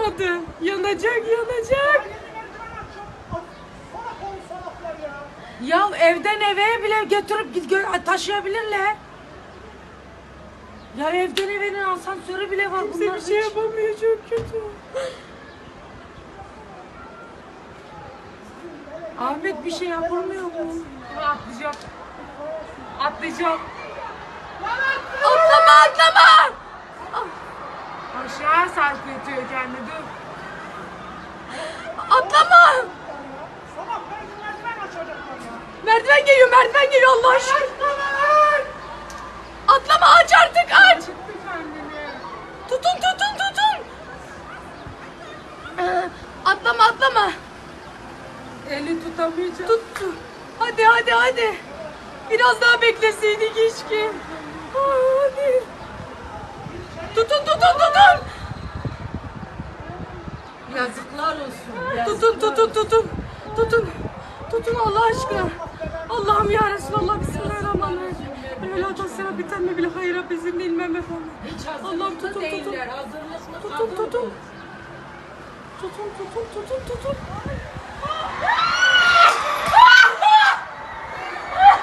atlayamadı. Yanacak yanacak. Ya. Evden eve bile götürüp gö- taşıyabilirler. Ya evden evinin asansörü bile var. Kimse bir şey yapamıyor çok kötü. Ahmet bir şey yapılmıyor mu? Atlayacak. Atlayacak. Atlama atlama. Aşağı sarkıtıyor kendini dur. Atlama. Salak belki merdiven açacaklar ya. Merdiven geliyor, merdiven geliyor Allah aşkına. Atlama aç artık aç. Çıktı kendini. Tutun tutun tutun. Ee, atlama atlama. Eli tutamayacak. Tuttu. Hadi hadi hadi. Biraz daha bekleseydik keşke. Hadi. Tutun tutun tutun. Yazıklar olsun. Tutun tutun tutun. Tutun. Tutun Allah aşkına. Allah'ım ya Resulallah Bismillahirrahmanirrahim. Evlat olsana biten mi bile hayra bizim bilmem efendim. Hiç Allah'ım tutun tutun. değiller. Hazırlıklı Tutun kadın tutun. bu. Tutun tutun tutun tutun.